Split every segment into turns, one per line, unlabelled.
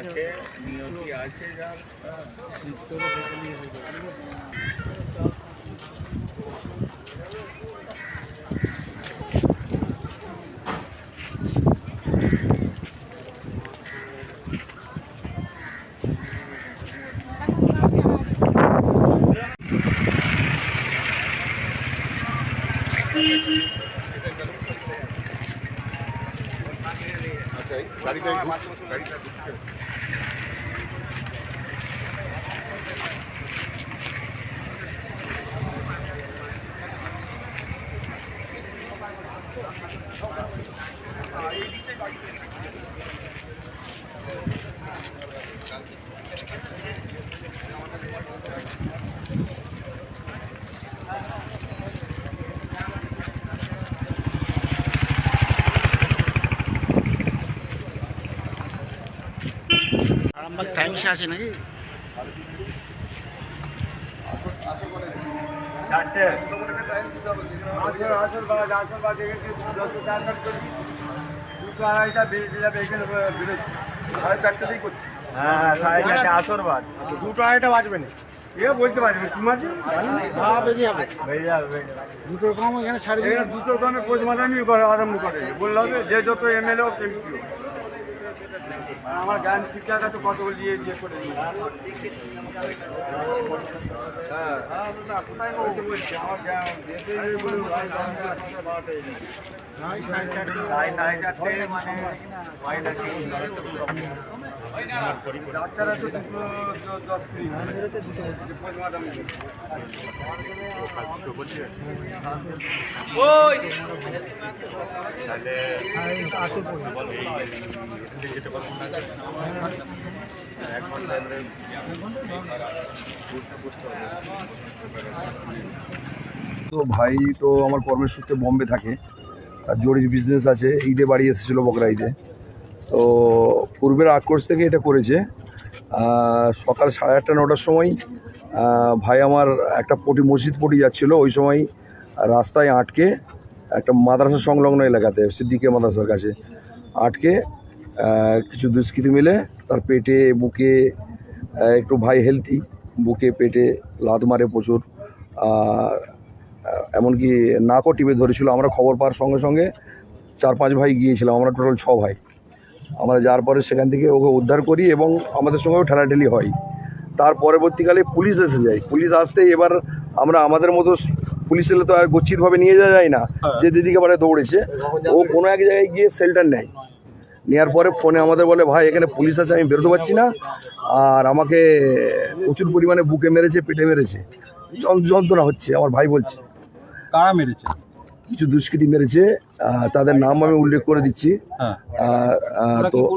আছে নিয়তি আছে যার
আচ্ছা এই গাড়িটা গাড়িটা
আরামবাগ টাইমসে আছে নাকি
চারটে
আসল আসল বাজ আসল বাজ দেখেছি চার কাট করি দুটো আড়াইটা যাবে এখানে বেরোচ্ছে সাড়ে চারটেতেই করছি
হ্যাঁ সাড়ে চারটে আসর বাদ
দুটো আড়াইটা বাজবে না। এ বলতে পারবে কি মাঝে?
হ্যাঁ যাবে
হয়ে যাবে
দুটো কম এখানে ছাড়ি
এখানে দুটো দামে পোষ মাদামি আরম্ভ করে। বললে হবে যে যত এমএলএ এমপি আমার জ্ঞান শিক্ষাটা তো কত দিয়ে দিয়ে করে। হ্যাঁ তো আমার জ্ঞান যেতে ভাই, দাম তো
ভাই তো আমার কর্মের সূত্রে বম্বে থাকে। আর জরির বিজনেস আছে ঈদে বাড়ি এসেছিল বকরা ঈদে তো পূর্বের আক্রোশ থেকে এটা করেছে। সকাল সাড়ে আটটা নটার সময় ভাই আমার একটা পটি মসজিদ পটি যাচ্ছিল। ওই সময় রাস্তায় আটকে একটা মাদ্রাসা সংলগ্ন এলাকাতে সিদ্দিকে মাদ্রাসার কাছে। আটকে কিছু দুষ্কৃতী মিলে তার পেটে বুকে একটু ভাই হেলথি বুকে পেটে লাত মারে প্রচুর। এমনকি নাকও টিপে ধরেছিল। আমরা খবর পাওয়ার সঙ্গে সঙ্গে চার পাঁচ ভাই গিয়েছিলাম আমরা টোটাল ছ ভাই। আমরা যাওয়ার পরে সেখান থেকে ওকে উদ্ধার করি এবং আমাদের সঙ্গেও ঠেলাঠেলি হয়। তার পরবর্তীকালে পুলিশ এসে যায়। পুলিশ আসতে এবার আমরা আমাদের মতো পুলিশ এলে তো আর গচ্ছিতভাবে নিয়ে যাওয়া যায় না। যে দিদিকে মানে দৌড়েছে ও কোনো এক জায়গায় গিয়ে সেল্টার নেয়। নেওয়ার পরে ফোনে আমাদের বলে ভাই এখানে পুলিশ আছে আমি বেরোতে পারছি না। আর আমাকে প্রচুর পরিমাণে বুকে মেরেছে পেটে মেরেছে। যন- যন্ত্রণা হচ্ছে আমার ভাই বলছে।
কারা মেরেছে?
কিছু দুষ্কৃতী মেরেছে তাদের নাম আমি উল্লেখ করে দিচ্ছি।
হ্যাঁ।
তো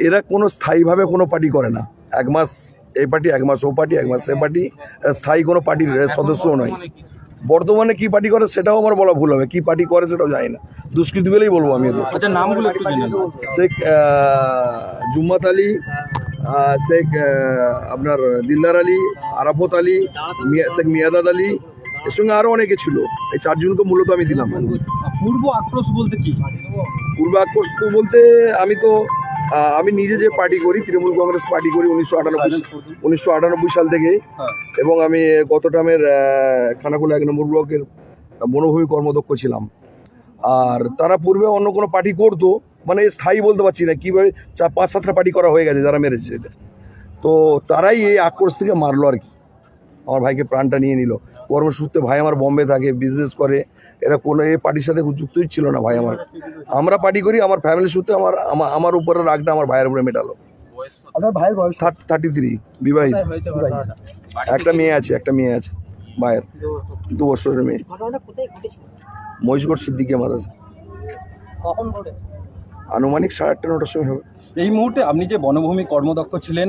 এরা কোনো স্থায়ীভাবে কোনো পার্টি করে না। এক মাস এই পার্টি এক মাস ও পার্টি এক মাস সে পার্টি। স্থায়ী কোনো পার্টির সদস্যও নয়।
বর্তমানে কি?
পার্টি করে সেটাও আমার বলা ভুল হবে। কি পার্টি করে সেটাও জানি না। দুষ্কৃতী বলেই বলব আমি
আচ্ছা নামগুলো একটু জেনে নাও।
শেখ জুম্মাত আলী শেখ আপনার দিলদার আলী আরাফত আলী শেখ মিয়াদাদ আলী এর সঙ্গে আরও অনেকে ছিল। এই চারজনকে মূলত আমি দিলাম।
পূর্ব আক্রোশ বলতে কি?
পূর্ব আক্রোশ বলতে আমি তো আমি নিজে যে পার্টি করি তৃণমূল কংগ্রেস পার্টি করি উনিশশো আটানব্বই উনিশশো আটানব্বই সাল থেকেই
হ্যাঁ।
এবং আমি গত টামের খানাকুলা এক নম্বর ব্লকের বনভূমি কর্মদক্ষ ছিলাম। আর তারা পূর্বে অন্য কোনো পার্টি করতো মানে স্থায়ী বলতে পারছি না কীভাবে চার পাঁচ সাতটা পার্টি করা হয়ে গেছে যারা মেরেছে এদের। তো তারাই এই আক্রোশ থেকে মারলো আর কি। আমার ভাইকে প্রাণটা নিয়ে নিল। কর্মসূত্রে ভাই আমার বম্বে থাকে বিজনেস করে এরা কোনো এ পার্টির সাথে যুক্তই ছিল না ভাই আমার। আমরা পার্টি করি আমার ফ্যামিলির সূত্রে আমার আমা- আমার উপরে রাগটা আমার ভাইয়ের উপরে মেটালো।
আপনার ভাইয়ের বয়স
থার্টি থ্রি বিবাহিত। একটা মেয়ে আছে একটা মেয়ে আছে ভাইয়ের। দু বছরের মেয়ে। মহিষগড় সিদ্দিকে মাদ্রাসা। আনুমানিক সাড়ে আটটা নটার সময় হবে।
এই মুহূর্তে আপনি যে বনভূমি কর্মদক্ষ ছিলেন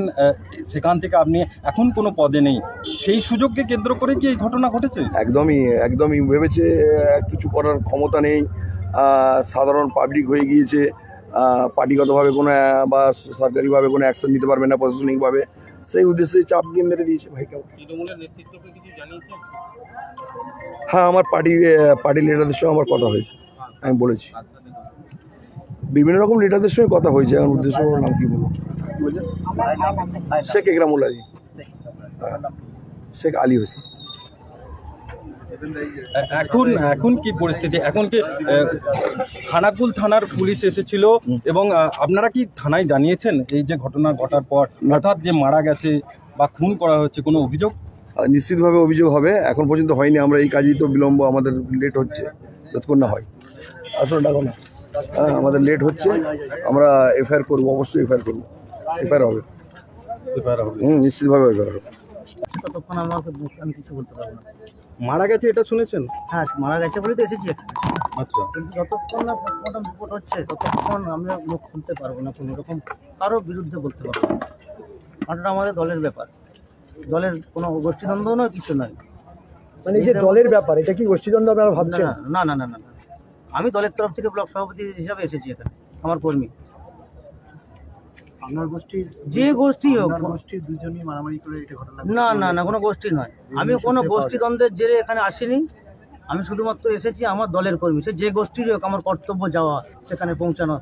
সেখান থেকে আপনি এখন কোনো পদে নেই। সেই সুযোগকে কেন্দ্র করে কি এই ঘটনা ঘটেছে?
একদমই একদমই। ভেবেছে কিছু করার ক্ষমতা নেই। সাধারণ পাবলিক হয়ে গিয়েছে। পার্টিগতভাবে কোনো বা সরকারিভাবে কোনো অ্যাকশন নিতে পারবে না প্রশাসনিকভাবে। সেই উদ্দেশ্যে চাপ দিয়ে মেরে দিয়েছে
কিছু জানিয়েছেন
হ্যাঁ আমার পার্টি পার্টি লিডারদের সঙ্গে আমার কথা হয়েছে। আমি বলেছি। বিভিন্ন রকম লিডারদের সঙ্গে কথা হয়েছে এখন উদ্দেশ্য নাম কি বলব? কি বলছেন শেখ একরামুল আলী শেখ আলী হোসেন।
এখন এখন কি পরিস্থিতি? এখন কি খানাকুল থানার পুলিশ এসেছিল এবং আপনারা কি থানায় জানিয়েছেন এই যে ঘটনা ঘটার পর? অর্থাৎ যে মারা গেছে বা খুন করা হচ্ছে কোনো অভিযোগ?
নিশ্চিতভাবে অভিযোগ হবে। এখন পর্যন্ত হয়নি আমরা এই কাজেই তো বিলম্ব আমাদের লেট হচ্ছে যতক্ষণ না হয়। আসলে ডাকো না। আমাদের লেট হচ্ছে। আমরা এফআইআর করব অবশ্যই এফআইআর করব। এফআইআর হবে। হুম নিশ্চিতভাবে এফআইআর হবে।
ততক্ষণ আমাকে আমি কিছু বলতে পারব না।
মারা গেছে এটা শুনেছেন?
হ্যাঁ মারা গেছে বলে তো এসেছি
আচ্ছা।
কিন্তু যতক্ষণ না পোস্টমর্টম রিপোর্ট হচ্ছে ততক্ষণ আমরা মুখ খুলতে পারব না কোনো রকম। কারও বিরুদ্ধে বলতে পারব না। ঘটনা আমাদের দলের ব্যাপার। দলের কোনো গোষ্ঠীদ্বন্দ্ব নয় কিছু নয়।
মানে যে দলের ব্যাপার এটা কি গোষ্ঠীদ্বন্দ্ব আপনারা
না
ভাবছেন
না না না না না। আমি দলের তরফ থেকে ব্লক সভাপতি হিসাবে এসেছি এখানে আমার কর্মী।
আপনার গোষ্ঠীর
যে গোষ্ঠী হোক।
আপনার গোষ্ঠীর দুজনই মারামারি করে এটা ঘটনা
না না না কোনো গোষ্ঠী নয়। আমি কোনো গোষ্ঠী দ্বন্দ্বের জেরে এখানে আসিনি। আমি শুধুমাত্র এসেছি আমার দলের কর্মী। সে যে গোষ্ঠীরই হোক আমার কর্তব্য যাওয়া সেখানে পৌঁছানো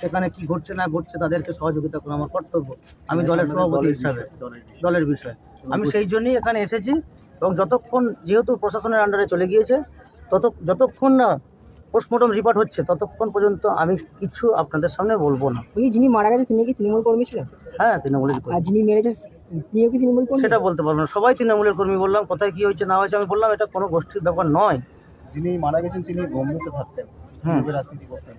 সেখানে কি ঘটছে না ঘটছে তাদেরকে সহযোগিতা করা আমার কর্তব্য। আমি দলের সভাপতি হিসাবে দলের বিষয়। আমি সেই জন্যই এখানে এসেছি এবং যতক্ষণ যেহেতু প্রশাসনের আন্ডারে চলে গিয়েছে তত যতক্ষণ না পোস্টমর্টম রিপোর্ট হচ্ছে ততক্ষণ পর্যন্ত আমি কিছু আপনাদের সামনে বলব না।
ওই যিনি মারা গেছে তিনি কি তৃণমূল কর্মী ছিলেন?
হ্যাঁ তৃণমূলের
আর
কর্মী
যিনি মেরেছে তিনিও কি তৃণমূল কর্মী?
সেটা বলতে পারব না। সবাই তৃণমূলের কর্মী বললাম কোথায় কি হয়েছে না হয়েছে আমি বললাম এটা কোনো গোষ্ঠীর ব্যাপার নয়।
যিনি মারা গেছেন তিনি বম্বেতে থাকতেন। বম্বে রাজনীতি করতেন?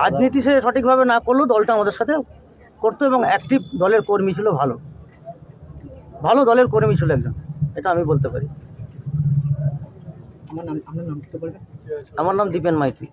রাজনীতি সে সঠিকভাবে না করলেও দলটা আমাদের সাথে করতো এবং অ্যাক্টিভ দলের কর্মী ছিল ভালো। ভালো দলের কর্মী ছিল একজন এটা আমি বলতে পারি।
আমার নাম আপনার নাম কি বলবেন?
আমার নাম দীপেন মাইতি।